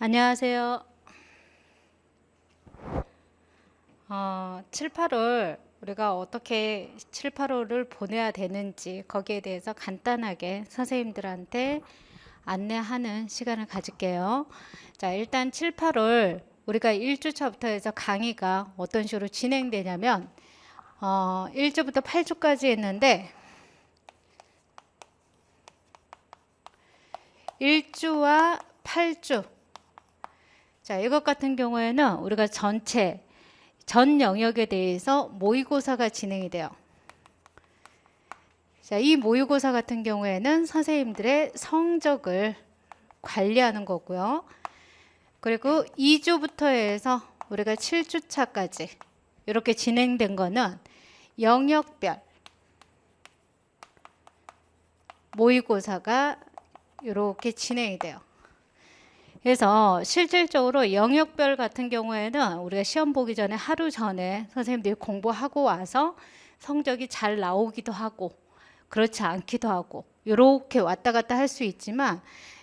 안녕하세요. 어, 7, 8월 우리가 어떻게 7, 8월을 보내야 되는지 거기에 대해서 간단하게 선생님들한테 안내하는 시간을 가질게요. 자, 일단 7, 8월 우리가 1주차부터 해서 강의가 어떤 식으로 진행되냐면 어, 1주부터 8주까지 했는데 1주와 8주 자, 이것 같은 경우에는 우리가 전체 전 영역에 대해서 모의고사가 진행이 돼요. 자, 이 모의고사 같은 경우에는 선생님들의 성적을 관리하는 거고요. 그리고 2주부터 해서 우리가 7주차까지 이렇게 진행된 거는 영역별 모의고사가 이렇게 진행이 돼요. 그래서 실질적으로 영역별 같은 경우에는 우리가 시험 보기 전에 하루 전에 선생님들이 공부하고 와서 성적이 잘 나오기도 하고 그렇지 않기도 하고 이렇게 왔다 갔다 할 수 있지만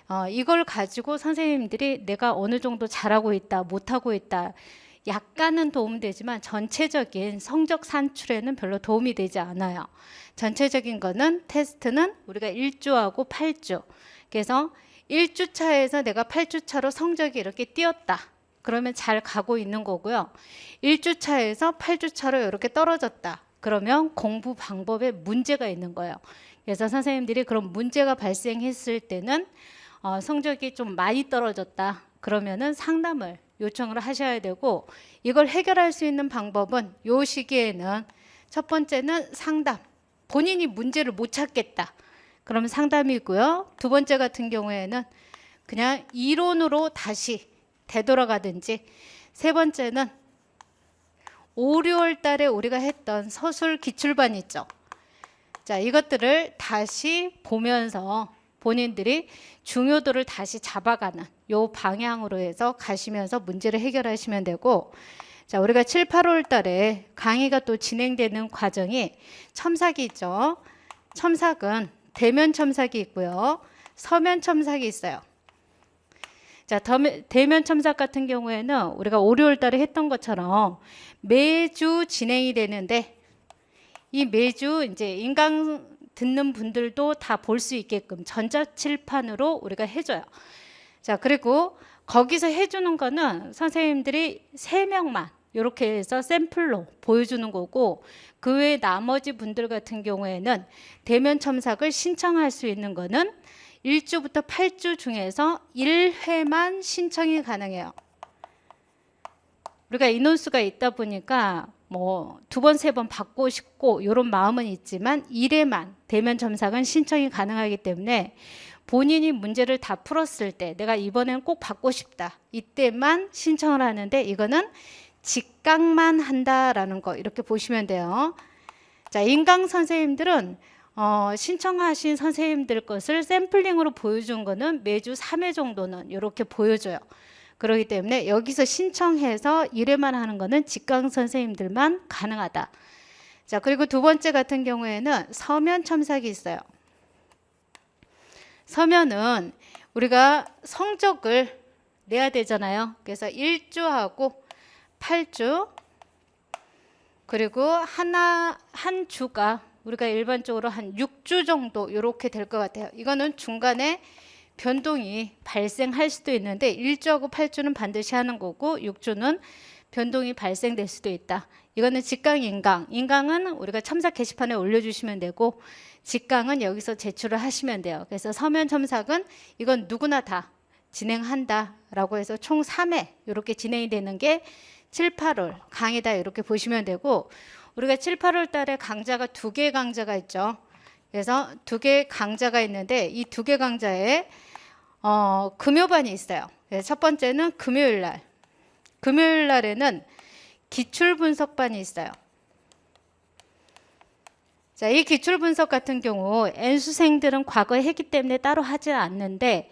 어, 이걸 가지고 선생님들이 내가 어느 정도 잘하고 있다 못하고 있다 약간은 도움되지만 전체적인 성적 산출에는 별로 도움이 되지 않아요. 전체적인 거는 테스트는 우리가 1주하고 8주. 그래서 1주차에서 내가 8주차로 성적이 이렇게 뛰었다. 그러면 잘 가고 있는 거고요. 1주차에서 8주차로 이렇게 떨어졌다. 그러면 공부 방법에 문제가 있는 거예요. 그래서 선생님들이 그런 문제가 발생했을 때는 어, 성적이 좀 많이 떨어졌다. 그러면은 상담을 요청을 하셔야 되고 이걸 해결할 수 있는 방법은 요 시기에는 첫 번째는 상담. 본인이 문제를 못 찾겠다. 그러면 상담이고요. 두 번째 같은 경우에는 그냥 이론으로 다시 되돌아가든지 세 번째는 5, 6월 달에 우리가 했던 서술 기출반 있죠. 자, 이것들을 다시 보면서 본인들이 중요도를 다시 잡아가는 요 방향으로 해서 가시면서 문제를 해결하시면 되고 자, 우리가 7, 8월 달에 강의가 또 진행되는 과정이 첨삭이 있죠. 첨삭은 대면 첨삭이 있고요. 서면 첨삭이 있어요. 자, 더- 대면 첨삭 같은 경우에는 우리가 5, 6월 달에 했던 것처럼 매주 진행이 되는데 이 매주 이제 인강 듣는 분들도 다 볼 수 있게끔 전자칠판으로 우리가 해줘요. 자, 그리고 거기서 해주는 거는 선생님들이 세명만 이렇게 해서 샘플로 보여주는 거고 그 외 나머지 분들 같은 경우에는 대면 첨삭을 신청할 수 있는 거는 1주부터 8주 중에서 1회만 신청이 가능해요. 우리가 인원수가 있다 보니까 뭐 두 번, 세 번 받고 싶고 이런 마음은 있지만 1회만 대면 첨삭은 신청이 가능하기 때문에 본인이 문제를 다 풀었을 때 내가 이번엔 꼭 받고 싶다. 이때만 신청을 하는데 이거는 직강만 한다라는 거 이렇게 보시면 돼요. 자, 인강 선생님들은 어, 신청하신 선생님들 것을 샘플링으로 보여준 거는 매주 3회 정도는 이렇게 보여줘요. 그렇기 때문에 여기서 신청해서 1회만 하는 거는 직강 선생님들만 가능하다. 자, 그리고 두 번째 같은 경우에는 서면 첨삭이 있어요. 서면은 우리가 성적을 내야 되잖아요. 그래서 1주하고 8주 그리고 하나 한 주가 우리가 일반적으로 한 6주 정도 이렇게 될 것 같아요. 이거는 중간에 변동이 발생할 수도 있는데 1주하고 8주는 반드시 하는 거고 6주는 변동이 발생될 수도 있다. 이거는 직강 인강. 인강은 우리가 첨삭 게시판에 올려주시면 되고 직강은 여기서 제출을 하시면 돼요. 그래서 서면 첨삭은 이건 누구나 다 진행한다라고 해서 총 3회 이렇게 진행이 되는 게 7, 8월 강의다 이렇게 보시면 되고 우리가 7, 8월 달에 강좌가 두 개 강좌가 있죠. 그래서 두 개 강좌가 있는데 이 두 개 강좌에 어, 금요반이 있어요. 첫 번째는 금요일 날. 금요일 날에는 기출 분석반이 있어요. 자, 이 기출 분석 같은 경우 N수생들은 과거에 했기 때문에 따로 하지 않는데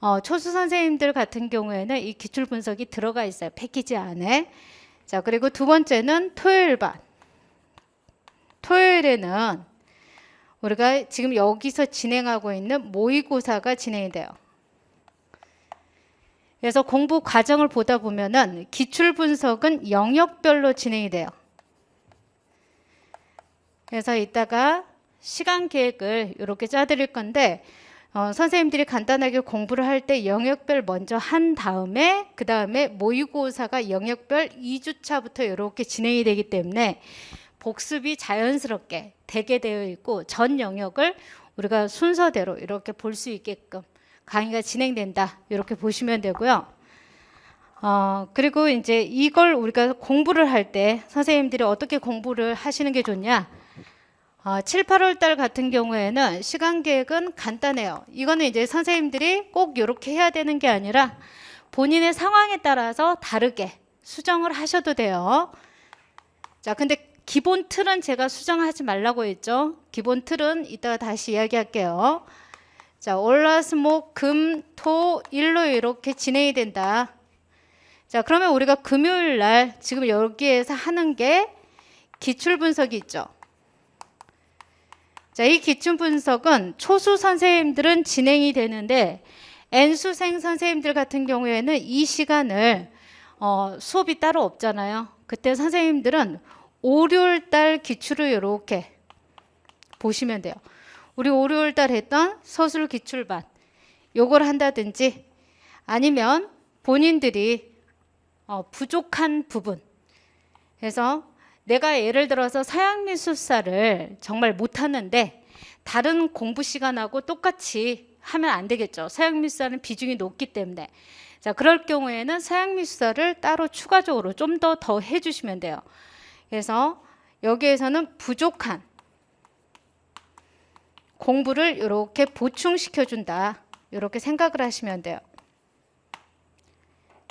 어, 초수 선생님들 같은 경우에는 이 기출 분석이 들어가 있어요. 패키지 안에. 자, 그리고 두 번째는 토요일 반. 토요일에는 우리가 지금 여기서 진행하고 있는 모의고사가 진행이 돼요. 그래서 공부 과정을 보다 보면은 기출 분석은 영역별로 진행이 돼요. 그래서 이따가 시간 계획을 이렇게 짜드릴 건데 어, 선생님들이 간단하게 공부를 할 때 영역별 먼저 한 다음에 그 다음에 모의고사가 영역별 2주차부터 이렇게 진행이 되기 때문에 복습이 자연스럽게 되게 되어 있고 전 영역을 우리가 순서대로 이렇게 볼 수 있게끔 강의가 진행된다 이렇게 보시면 되고요. 어, 그리고 이제 이걸 우리가 공부를 할 때 선생님들이 어떻게 공부를 하시는 게 좋냐? 어, 7, 8월 달 같은 경우에는 시간 계획은 간단해요. 이거는 이제 선생님들이 꼭 이렇게 해야 되는 게 아니라 본인의 상황에 따라서 다르게 수정을 하셔도 돼요. 자, 근데 기본 틀은 제가 수정하지 말라고 했죠. 기본 틀은 이따가 다시 이야기할게요. 자, 월화수목 금, 토, 일로 이렇게 진행이 된다. 자, 그러면 우리가 금요일 날 지금 여기에서 하는 게 기출 분석이 있죠. 자, 이 기출 분석은 초수 선생님들은 진행이 되는데 N수생 선생님들 같은 경우에는 이 시간을 어, 수업이 따로 없잖아요. 그때 선생님들은 월요일 달 기출을 이렇게 보시면 돼요. 우리 월요일 달 했던 서술 기출반 요걸 한다든지 아니면 본인들이 어, 부족한 부분 그래서 내가 예를 들어서 서양 미술사를 정말 못하는데 다른 공부 시간하고 똑같이 하면 안 되겠죠. 서양 미술사는 비중이 높기 때문에. 자, 그럴 경우에는 서양 미술사를 따로 추가적으로 좀 더 더 해주시면 돼요. 그래서 여기에서는 부족한 공부를 이렇게 보충시켜준다. 이렇게 생각을 하시면 돼요.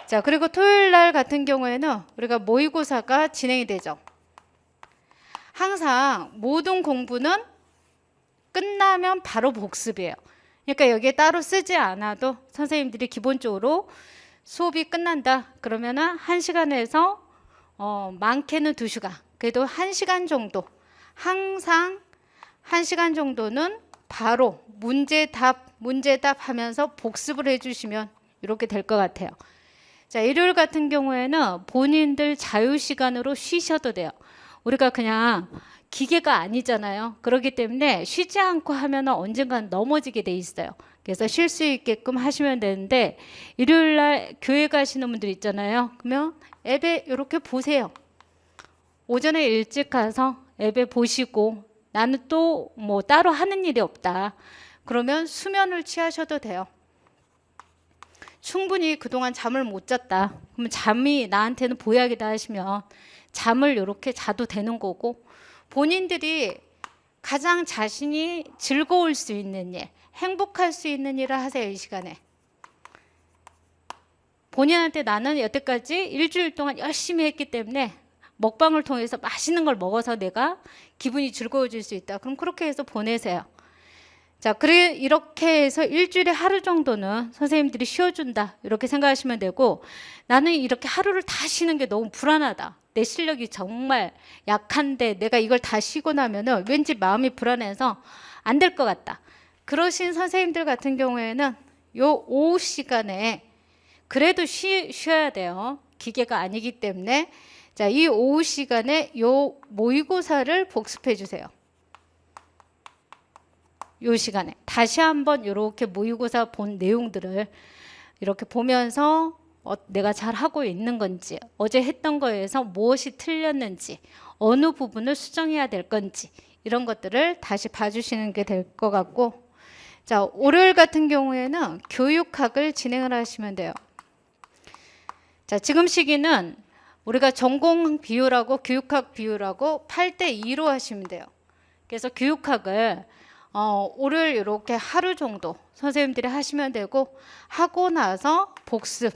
자, 그리고 토요일 날 같은 경우에는 우리가 모의고사가 진행이 되죠. 항상 모든 공부는 끝나면 바로 복습이에요. 그러니까 여기에 따로 쓰지 않아도 선생님들이 기본적으로 수업이 끝난다. 그러면은 한 시간에서 어, 많게는 두 시간. 그래도 한 시간 정도. 항상 한 시간 정도는 바로 문제 답, 문제 답 하면서 복습을 해주시면 이렇게 될 것 같아요. 자, 일요일 같은 경우에는 본인들 자유 시간으로 쉬셔도 돼요. 우리가 그냥 기계가 아니잖아요. 그렇기 때문에 쉬지 않고 하면 언젠간 넘어지게 돼 있어요. 그래서 쉴 수 있게끔 하시면 되는데 일요일 날 교회 가시는 분들 있잖아요. 그러면 앱에 이렇게 보세요. 오전에 일찍 가서 앱에 보시고 나는 또 뭐 따로 하는 일이 없다. 그러면 수면을 취하셔도 돼요. 충분히 그동안 잠을 못 잤다. 그러면 잠이 나한테는 보약이다 하시면 잠을 이렇게 자도 되는 거고 본인들이 가장 자신이 즐거울 수 있는 일, 행복할 수 있는 일을 하세요, 이 시간에. 본인한테 나는 여태까지 일주일 동안 열심히 했기 때문에 먹방을 통해서 맛있는 걸 먹어서 내가 기분이 즐거워질 수 있다. 그럼 그렇게 해서 보내세요. 자, 그래 이렇게 해서 일주일에 하루 정도는 선생님들이 쉬어준다 이렇게 생각하시면 되고 나는 이렇게 하루를 다 쉬는 게 너무 불안하다. 내 실력이 정말 약한데 내가 이걸 다 쉬고 나면은 왠지 마음이 불안해서 안 될 것 같다. 그러신 선생님들 같은 경우에는 요 오후 시간에 그래도 쉬, 쉬어야 돼요. 기계가 아니기 때문에 자, 이 오후 시간에 요 모의고사를 복습해 주세요. 요 시간에 다시 한번 이렇게 모의고사 본 내용들을 이렇게 보면서 어, 내가 잘 하고 있는 건지 어제 했던 거에서 무엇이 틀렸는지 어느 부분을 수정해야 될 건지 이런 것들을 다시 봐주시는 게 될 것 같고 자 월요일 같은 경우에는 교육학을 진행을 하시면 돼요. 자 지금 시기는 우리가 전공 비율하고 교육학 비율하고 8대 2로 하시면 돼요. 그래서 교육학을 어, 월요일 이렇게 하루 정도 선생님들이 하시면 되고 하고 나서 복습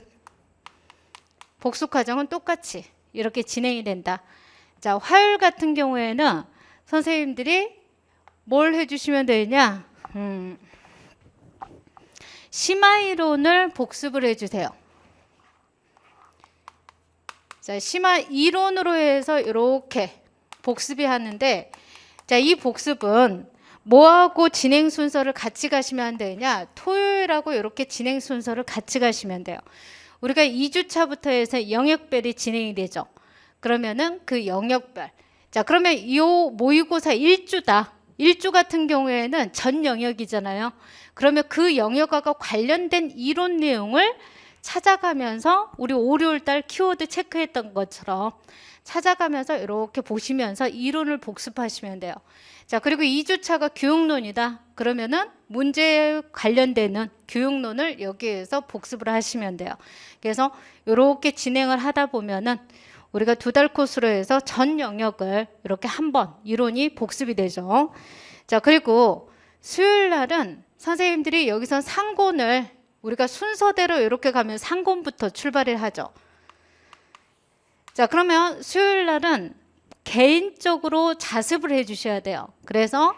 복습 과정은 똑같이 이렇게 진행이 된다. 자 화요일 같은 경우에는 선생님들이 뭘 해주시면 되냐? 음, 심화 이론을 복습을 해주세요. 자 심화 이론으로 해서 이렇게 복습이 하는데 자 이 복습은 뭐하고 진행 순서를 같이 가시면 안 되냐? 토요일하고 이렇게 진행 순서를 같이 가시면 돼요. 우리가 2주차부터 해서 영역별이 진행이 되죠. 그러면은 그 영역별. 자, 그러면 이 모의고사 1주다. 1주 같은 경우에는 전 영역이잖아요. 그러면 그 영역하고 관련된 이론 내용을 찾아가면서 우리 월요일 달 키워드 체크했던 것처럼 찾아가면서 이렇게 보시면서 이론을 복습하시면 돼요. 자, 그리고 2주차가 교육론이다. 그러면은 문제에 관련되는 교육론을 여기에서 복습을 하시면 돼요. 그래서 이렇게 진행을 하다 보면은 우리가 두 달 코스로 해서 전 영역을 이렇게 한 번 이론이 복습이 되죠. 자, 그리고 수요일 날은 선생님들이 여기서 상곤을 우리가 순서대로 이렇게 가면 상곤부터 출발을 하죠. 자, 그러면 수요일 날은 개인적으로 자습을 해 주셔야 돼요. 그래서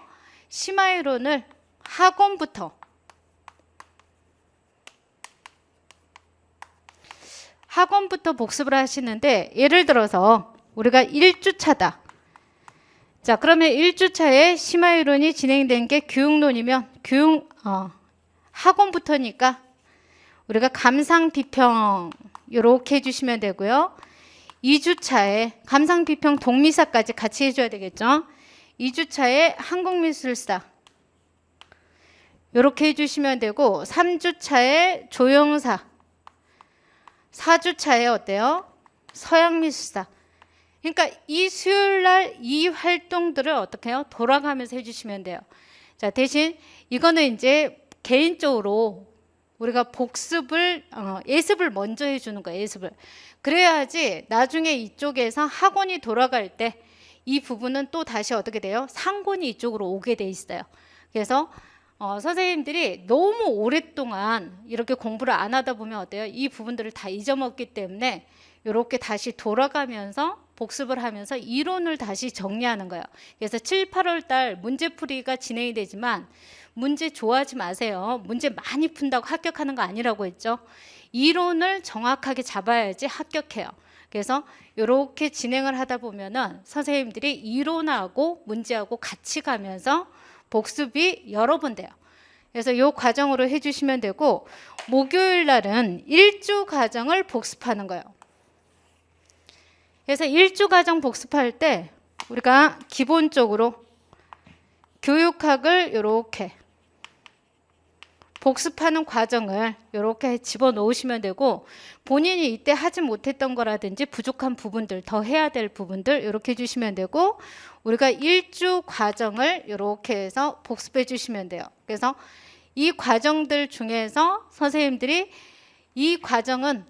심화 이론을 학원부터 학원부터 복습을 하시는데 예를 들어서 우리가 1주차다. 자, 그러면 1주차에 심화 이론이 진행된 게 교육론이면 교육 어, 학원부터니까 우리가 감상 비평 이렇게 해 주시면 되고요. 2주차에 감상 비평 동미사까지 같이 해 줘야 되겠죠? 2주차에 한국미술사 이렇게 해 주시면 되고 3주차에 조영사 4주차에 어때요? 서양미술사. 그러니까 이 수요일 날 이 활동들을 어떻게 해요? 돌아가면서 해주시면 돼요. 자, 대신 이거는 이제 개인적으로 우리가 복습을, 어, 예습을 먼저 해주는 거예요, 예습을. 그래야지 나중에 이쪽에서 학원이 돌아갈 때 이 부분은 또 다시 어떻게 돼요? 상권이 이쪽으로 오게 돼 있어요. 그래서 어, 선생님들이 너무 오랫동안 이렇게 공부를 안 하다 보면 어때요? 이 부분들을 다 잊어먹기 때문에 이렇게 다시 돌아가면서 복습을 하면서 이론을 다시 정리하는 거예요. 그래서 7, 8월 달 문제풀이가 진행이 되지만 문제 좋아하지 마세요. 문제 많이 푼다고 합격하는 거 아니라고 했죠. 이론을 정확하게 잡아야지 합격해요. 그래서 이렇게 진행을 하다 보면은 선생님들이 이론하고 문제하고 같이 가면서 복습이 여러 번 돼요. 그래서 이 과정으로 해주시면 되고 목요일 날은 일주 과정을 복습하는 거예요. 그래서 일주 과정 복습할 때 우리가 기본적으로 교육학을 이렇게 복습하는 과정을 이렇게 집어 넣으시면 되고 본인이 이때 하지 못했던 거라든지 부족한 부분들 더 해야 될 부분들 이렇게 해주시면 되고 우리가 일주 과정을 이렇게 해서 복습해 주시면 돼요. 그래서 이 과정들 중에서 선생님들이 이 과정은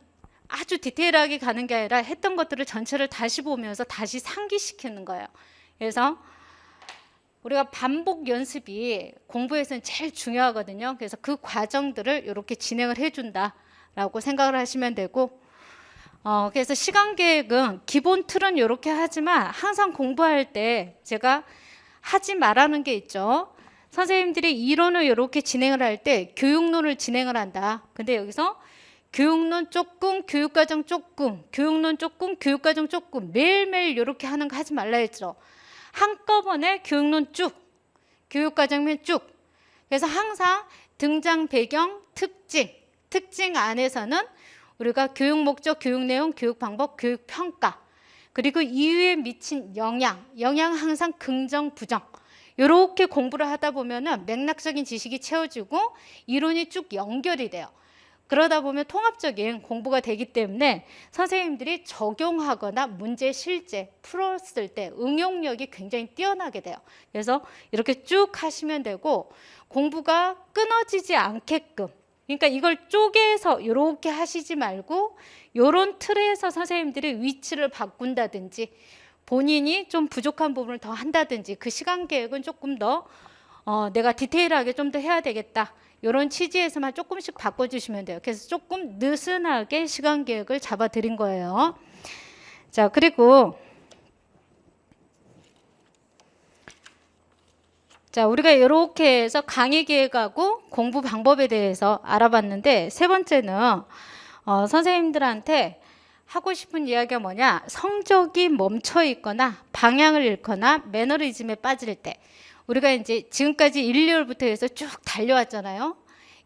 아주 디테일하게 가는 게 아니라 했던 것들을 전체를 다시 보면서 다시 상기시키는 거예요. 그래서 우리가 반복 연습이 공부에서는 제일 중요하거든요. 그래서 그 과정들을 이렇게 진행을 해준다라고 생각을 하시면 되고, 어, 그래서 시간 계획은 기본 틀은 이렇게 하지만 항상 공부할 때 제가 하지 말라는 게 있죠. 선생님들이 이론을 이렇게 진행을 할 때 교육론을 진행을 한다. 근데 여기서 교육론 조금, 교육과정 조금, 교육론 조금, 교육과정 조금 매일매일 이렇게 하는 거 하지 말라 했죠. 한꺼번에 교육론 쭉, 교육과정면 쭉. 그래서 항상 등장 배경, 특징, 특징 안에서는 우리가 교육 목적, 교육 내용, 교육 방법, 교육 평가, 그리고 이후에 미친 영향, 영향 항상 긍정, 부정. 이렇게 공부를 하다 보면은 맥락적인 지식이 채워지고 이론이 쭉 연결이 돼요. 그러다 보면 통합적인 공부가 되기 때문에 선생님들이 적용하거나 문제 실제 풀었을 때 응용력이 굉장히 뛰어나게 돼요. 그래서 이렇게 쭉 하시면 되고 공부가 끊어지지 않게끔 그러니까 이걸 쪼개서 이렇게 하시지 말고 이런 틀에서 선생님들이 위치를 바꾼다든지 본인이 좀 부족한 부분을 더 한다든지 그 시간 계획은 조금 더 어, 내가 디테일하게 좀 더 해야 되겠다. 이런 취지에서만 조금씩 바꿔주시면 돼요. 그래서 조금 느슨하게 시간 계획을 잡아드린 거예요. 자, 그리고 자, 우리가 이렇게 해서 강의 계획하고 공부 방법에 대해서 알아봤는데 세 번째는 어, 선생님들한테 하고 싶은 이야기가 뭐냐? 성적이 멈춰 있거나 방향을 잃거나 매너리즘에 빠질 때 우리가 이제 지금까지 1, 2월부터 해서 쭉 달려왔잖아요.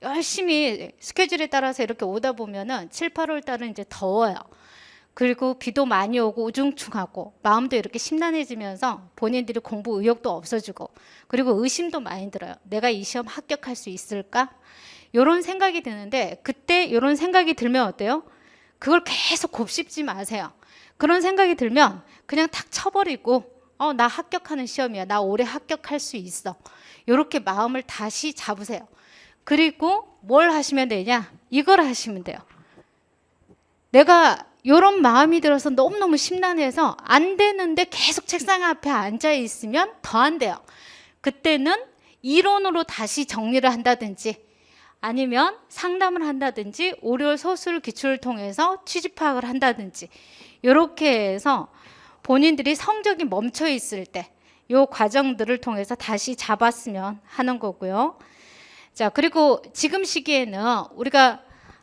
열심히 스케줄에 따라서 이렇게 오다 보면은 7, 8월 달은 이제 더워요. 그리고 비도 많이 오고 우중충하고 마음도 이렇게 심란해지면서 본인들이 공부 의욕도 없어지고 그리고 의심도 많이 들어요. 내가 이 시험 합격할 수 있을까? 이런 생각이 드는데 그때 이런 생각이 들면 어때요? 그걸 계속 곱씹지 마세요. 그런 생각이 들면 그냥 탁 쳐버리고 어, 나 합격하는 시험이야. 나 올해 합격할 수 있어. 이렇게 마음을 다시 잡으세요. 그리고 뭘 하시면 되냐? 이걸 하시면 돼요. 내가 이런 마음이 들어서 너무너무 심란해서 안 되는데 계속 책상 앞에 앉아 있으면 더 안 돼요. 그때는 이론으로 다시 정리를 한다든지 아니면 상담을 한다든지 오열 소술 기출을 통해서 취지 파악을 한다든지 이렇게 해서 본인들이 성적이 멈춰 있을 때이 과정들을 통해서 다시 잡았으면 하는 거고요. 자, 그리고 지금 시기에는 우리가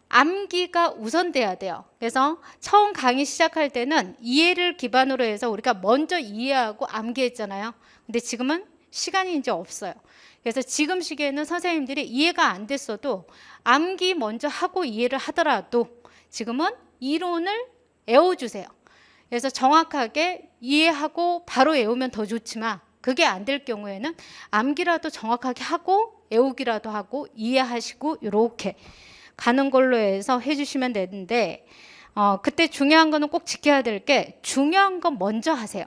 암기가 우선돼야 돼요. 그래서 처음 강의 시작할 때는 이해를 기반으로 해서 우리가 먼저 이해하고 암기했잖아요. 근데 지금은 시간이 이제 없어요. 그래서 지금 시기에는 선생님들이 이해가 안 됐어도 암기 먼저 하고 이해를 하더라도 지금은 이론을 외워주세요. 그래서 정확하게 이해하고 바로 외우면 더 좋지만 그게 안 될 경우에는 암기라도 정확하게 하고 외우기라도 하고 이해하시고 이렇게 가는 걸로 해서 해주시면 되는데 어, 그때 중요한 거는 꼭 지켜야 될 게 중요한 건 먼저 하세요.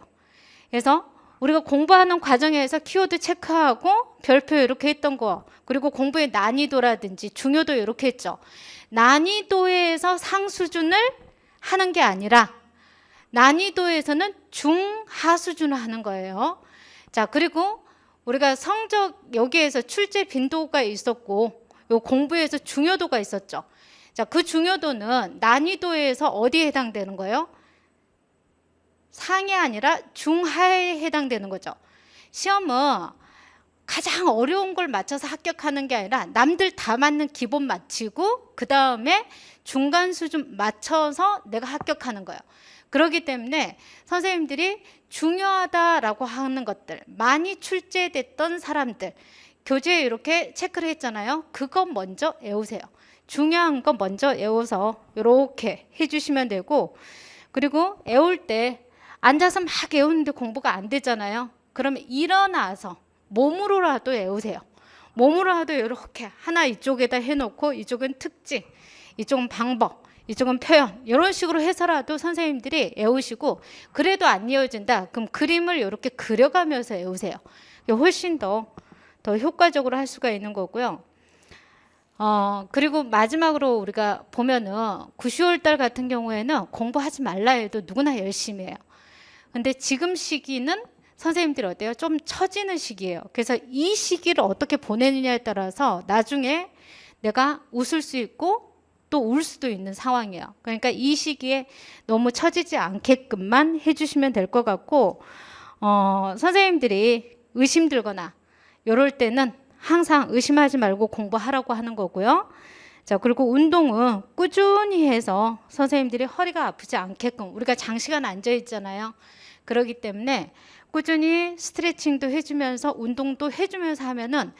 그래서 우리가 공부하는 과정에서 키워드 체크하고 별표 이렇게 했던 거 그리고 공부의 난이도라든지 중요도 이렇게 했죠. 난이도에서 상수준을 하는 게 아니라 난이도에서는 중하 수준을 하는 거예요. 자, 그리고 우리가 성적 여기에서 출제 빈도가 있었고 요 공부에서 중요도가 있었죠. 자, 그 중요도는 난이도에서 어디에 해당되는 거예요? 상이 아니라 중하에 해당되는 거죠. 시험은 가장 어려운 걸 맞춰서 합격하는 게 아니라 남들 다 맞는 기본 맞히고 그 다음에 중간 수준 맞춰서 내가 합격하는 거예요. 그렇기 때문에 선생님들이 중요하다라고 하는 것들 많이 출제됐던 사람들 교재에 이렇게 체크를 했잖아요. 그것 먼저 외우세요. 중요한 거 먼저 외워서 이렇게 해주시면 되고 그리고 외울 때 앉아서 막 외우는데 공부가 안 되잖아요. 그러면 일어나서 몸으로라도 외우세요. 몸으로라도 이렇게 하나 이쪽에다 해놓고 이쪽은 특징, 이쪽은 방법, 이쪽은 표현 이런 식으로 해서라도 선생님들이 외우시고 그래도 안 이어진다. 그럼 그림을 이렇게 그려가면서 외우세요. 훨씬 더 더 효과적으로 할 수가 있는 거고요. 어, 그리고 마지막으로 우리가 보면은 9, 10월 달 같은 경우에는 공부하지 말라 해도 누구나 열심히 해요. 근데 지금 시기는 선생님들이 어때요? 좀 처지는 시기예요. 그래서 이 시기를 어떻게 보내느냐에 따라서 나중에 내가 웃을 수 있고 또 울 수도 있는 상황이에요. 그러니까 이 시기에 너무 처지지 않게끔만 해주시면 될 것 같고, 어, 선생님들이 의심 들거나 이럴 때는 항상 의심하지 말고 공부하라고 하는 거고요. 자, 그리고 운동은 꾸준히 해서 선생님들이 허리가 아프지 않게끔 우리가 장시간 앉아 있잖아요. 그렇기 때문에 꾸준히 스트레칭도 해주면서 운동도 해주면서 하면은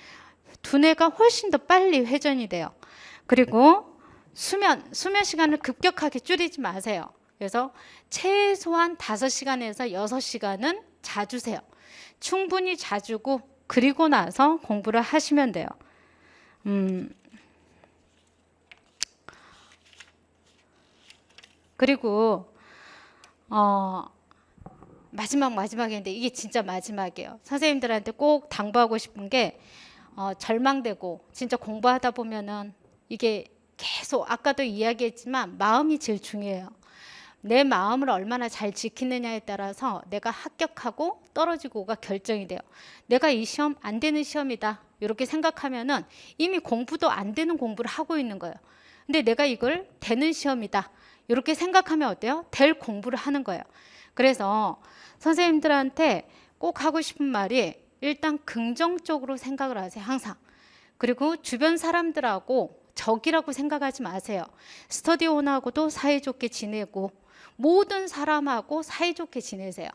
두뇌가 훨씬 더 빨리 회전이 돼요. 그리고 수면, 수면 시간을 급격하게 줄이지 마세요. 그래서 최소한 5시간에서 6시간은 자주세요. 충분히 자주고 그리고 나서 공부를 하시면 돼요. 음. 그리고 어 마지막 마지막인데 이게 진짜 마지막이에요. 선생님들한테 꼭 당부하고 싶은 게 어, 절망되고 진짜 공부하다 보면은 이게 계속 아까도 이야기했지만 마음이 제일 중요해요. 내 마음을 얼마나 잘 지키느냐에 따라서 내가 합격하고 떨어지고가 결정이 돼요. 내가 이 시험 안 되는 시험이다. 이렇게 생각하면은 이미 공부도 안 되는 공부를 하고 있는 거예요. 근데 내가 이걸 되는 시험이다. 이렇게 생각하면 어때요? 될 공부를 하는 거예요. 그래서 선생님들한테 꼭 하고 싶은 말이 일단 긍정적으로 생각을 하세요. 항상. 그리고 주변 사람들하고 적이라고 생각하지 마세요. 스터디온하고도 사이좋게 지내고 모든 사람하고 사이좋게 지내세요.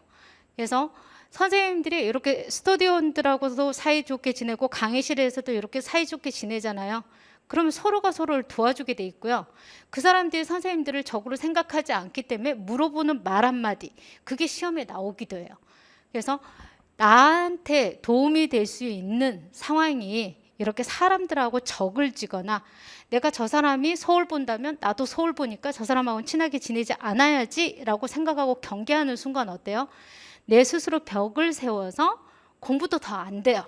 그래서 선생님들이 이렇게 스터디온들하고도 사이좋게 지내고 강의실에서도 이렇게 사이좋게 지내잖아요. 그러면 서로가 서로를 도와주게 돼 있고요. 그 사람들이 선생님들을 적으로 생각하지 않기 때문에 물어보는 말 한마디 그게 시험에 나오기도 해요. 그래서 나한테 도움이 될 수 있는 상황이 이렇게 사람들하고 적을 지거나 내가 저 사람이 서울 본다면 나도 서울 보니까 저 사람하고는 친하게 지내지 않아야지라고 생각하고 경계하는 순간 어때요? 내 스스로 벽을 세워서 공부도 더 안 돼요.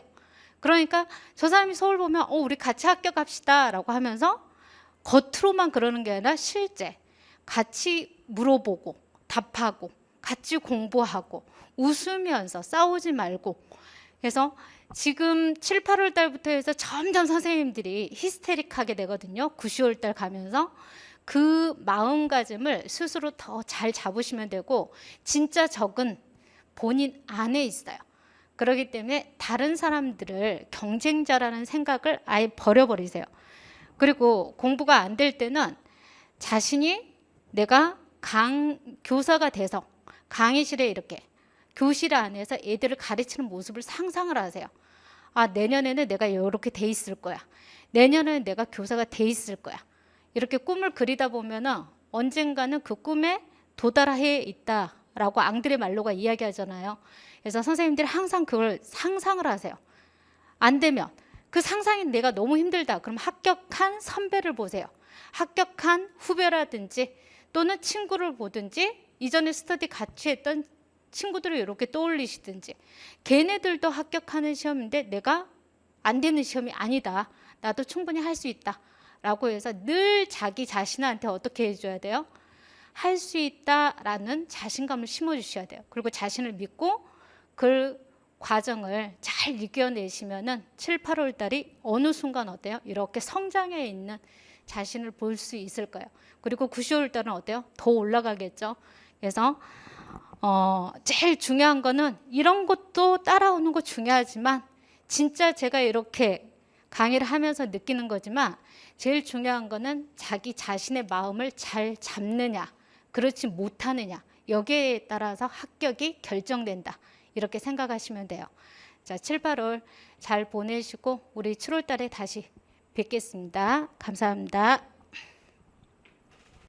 그러니까 저 사람이 서울 보면 어 우리 같이 합격합시다라고 하면서 겉으로만 그러는 게 아니라 실제 같이 물어보고 답하고 같이 공부하고 웃으면서 싸우지 말고 그래서 지금 7, 8월 달부터 해서 점점 선생님들이 히스테릭하게 되거든요. 9, 10월 달 가면서 그 마음가짐을 스스로 더 잘 잡으시면 되고 진짜 적은 본인 안에 있어요. 그렇기 때문에 다른 사람들을 경쟁자라는 생각을 아예 버려버리세요. 그리고 공부가 안 될 때는 자신이 내가 강 교사가 돼서 강의실에 이렇게 교실 안에서 애들을 가르치는 모습을 상상을 하세요. 아, 내년에는 내가 이렇게 돼 있을 거야. 내년에는 내가 교사가 돼 있을 거야. 이렇게 꿈을 그리다 보면은 언젠가는 그 꿈에 도달해 있다라고 앙드레 말로가 이야기하잖아요. 그래서 선생님들이 항상 그걸 상상을 하세요. 안 되면 그 상상이 내가 너무 힘들다. 그럼 합격한 선배를 보세요. 합격한 후배라든지 또는 친구를 보든지 이전에 스터디 같이 했던 친구들을 이렇게 떠올리시든지 걔네들도 합격하는 시험인데 내가 안 되는 시험이 아니다. 나도 충분히 할 수 있다. 라고 해서 늘 자기 자신한테 어떻게 해줘야 돼요? 할 수 있다라는 자신감을 심어주셔야 돼요. 그리고 자신을 믿고 그 과정을 잘 이겨내시면은 7, 8월 달이 어느 순간 어때요? 이렇게 성장해 있는 자신을 볼 수 있을 거예요. 그리고 9, 10월 달은 어때요? 더 올라가겠죠. 그래서 어, 제일 중요한 거는 이런 것도 따라오는 거 중요하지만 진짜 제가 이렇게 강의를 하면서 느끼는 거지만 제일 중요한 거는 자기 자신의 마음을 잘 잡느냐, 그렇지 못하느냐 여기에 따라서 합격이 결정된다. 이렇게 생각하시면 돼요. 자, 7, 8월 잘 보내시고 우리 7월 달에 다시 뵙겠습니다. 감사합니다.